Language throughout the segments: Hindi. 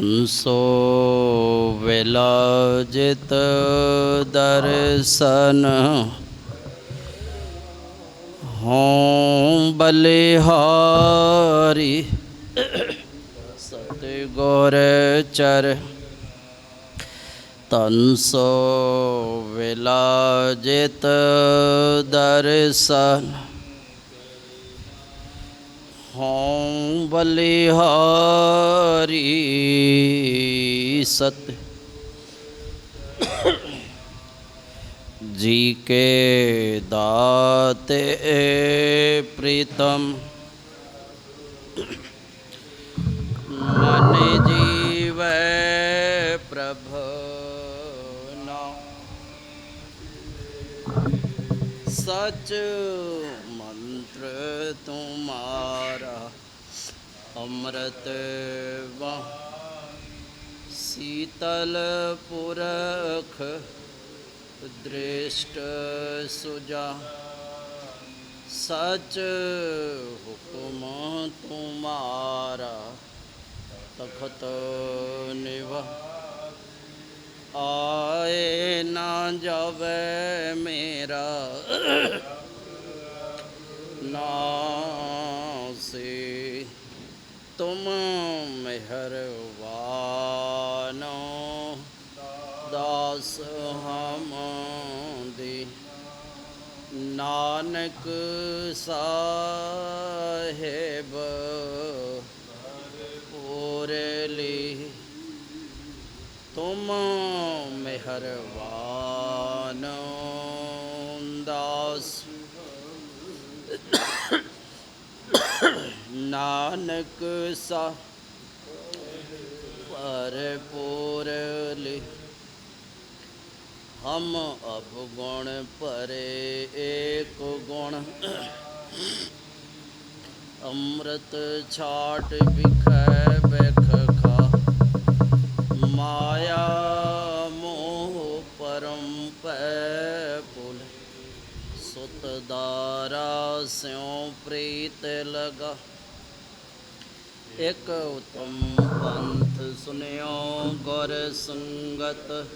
ਹੰਸੋ ਵਿਲਾਜਿਤ ਦਰਸ਼ਨ ਹੋਂ ਬਲਿਹਾਰੀ ਸਤਿ ਗੁਰ ਚਰ ਤਨ ਸੋ ਵਿਲਾਜਿਤ ਦਰਸ਼ਨ बलिहारी सत। जी के दाते प्रीतम। मन जीव प्रभ सच मंत्र तुम्हारा अमृत वाह शीतल पुरख दृष्ट सुजा। सच हुकुम तुम्हारा तखत निव। आए ना जावे मेरा। ना ਨਾਨਕ ਸਾਹਿਬ ਪੂਰਲੀ ਤੁਮ ਮਿਹਰਬਾਨ ਦਾਸ। ਨਾਨਕ ਸਾ ਭਰਪੂਰਲੀ ਹਮ ਅਬ ਗੁਣ ਭਰੇ ਏਕ ਗੁਣ। ਅੰਮ੍ਰਿਤ ਛਾਟ ਵਿਖੈ ਬਖ ਖਾ। ਮਾਇਆ ਮੋਹ ਪਰਮ ਪੈ ਪੁਲ। ਸੁਤ ਦਾਰਾ ਸਿਉ ਪ੍ਰੀਤ ਲਗਾ। ਇਕ ਉਤਮ ਪੰਥ ਸੁਨਿਓ ਗੁਰ ਸੰਗਤ।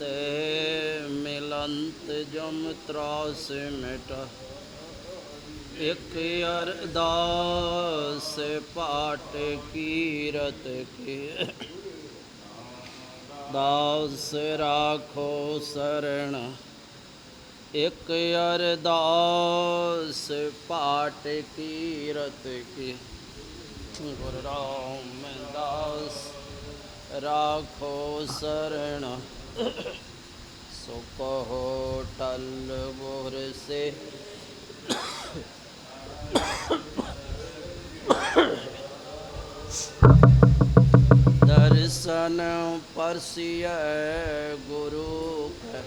ਤੇ ਮਿਲੰਤ ਜਮ ਤਰਾਸ ਮਿਟ। ਇਕ ਅਰਦਾਸ ਪਾਟ ਕੀਰਤ ਕੀ। ਦਾਸ ਰਾਖੋ ਸਰਣ ਇਕ ਅਰਦਾਸ ਪਾਟ ਕੀਰਤ ਕੀ। ਗੁਰ ਰਾਮਦਾਸ ਰਾਖੋ ਸਰਣ ਸੋ ਕਹੋ ਟਲ ਬੋਰ ਸੇ। ਦਰਸ਼ਨ ਪਰਸਿਐ ਗੁਰੂ ਕੈ।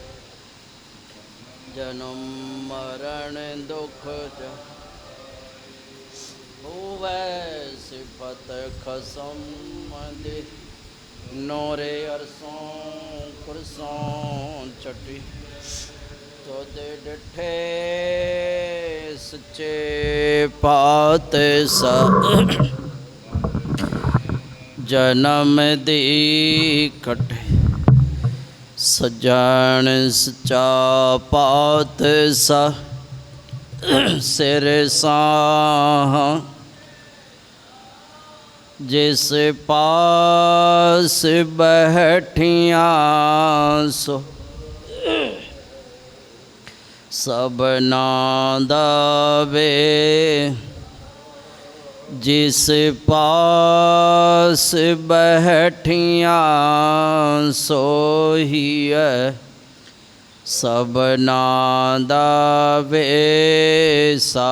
ਜਨਮ ਮਰਨ ਦੁਖ ਜ ਹੋਵੈ ਸਿਫਤ ਖਸਮ ਦੇ। ਨੋਰੇ ਅਰਸੋਂ ਕੁਰਸੋਂ ਚਟੀ ਤੋਦੇ ਡਠੇ ਸੱਚੇ ਪਾਤ ਸਾ ਜਨਮ ਦੀ ਕਟੇ ਸਜਣ ਸਚਾ ਪਾਤ ਸਾ ਸਿਰ ਸਾਹ जिस पास बैठिया सो सब नादावे जिस पास बहठिया सोही सब नादावे सा।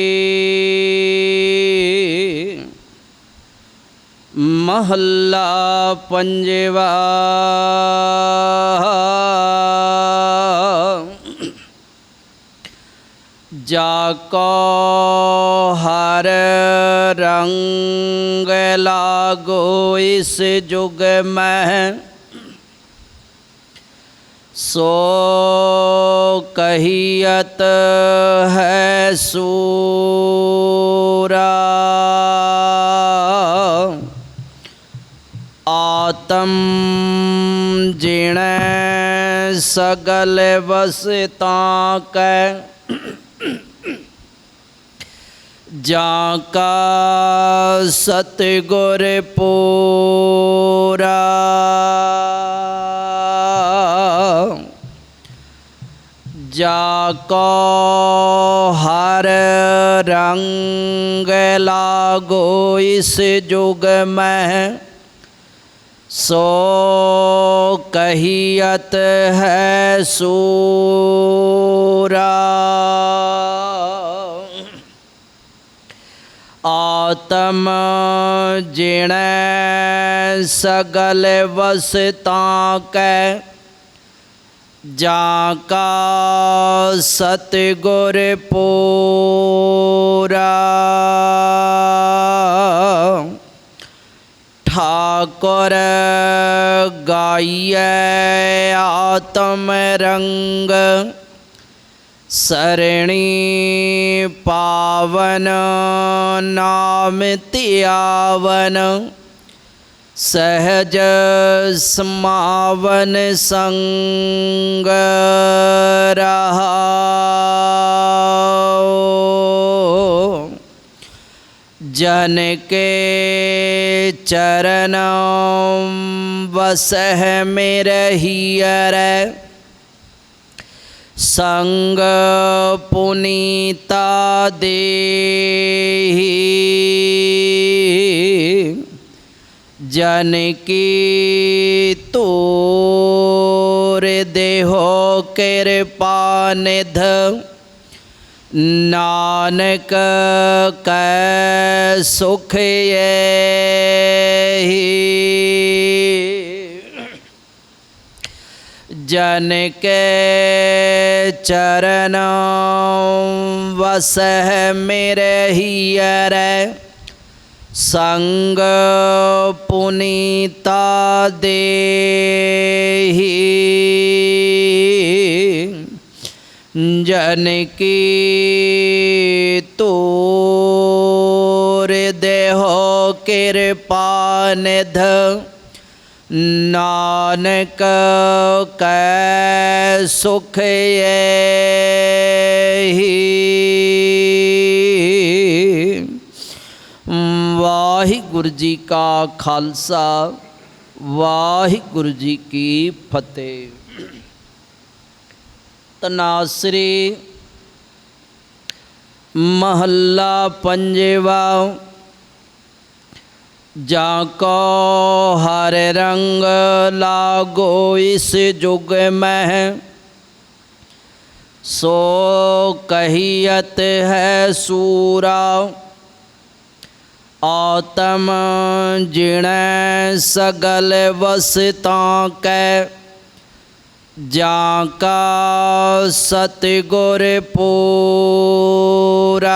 महल्ला पंजवा। जाको हर रंग लागो इस युग में। सो कहियत है सूरा। तम जिण सगल वसता क। जाका सतगुर पूरा। जाको हर रंग लागो इस युग में। सो कहियत है सूरा। आत्म जिण सगल वसता कै जाका सतगुर पूरा। ठा कर गाइए आत्म रंग। सरणी पावन नाम त्यावन। सहज समावन संग रहा। जन के चरण बसह में रहियर। संग पुनीता दे जन की तोर देहो कृपा निध। नानक कै सुख ये जन के चरण वसह मेरे हियर संग पुनीता देही जन की देहो कृपा निध। नानक कै सुख ये वाहिगुरु जी का खालसा, वाहिगुरु जी की फतेह। सतनाश्री महल्ला पंजेवा, जाको हर रंग लागो इस जुग में। सो कहियत है सूरा, आतम जिण सगल वसता कै ਜਾਂ ਕਾ ਸਤਿਗੁਰ ਪੂਰਾ।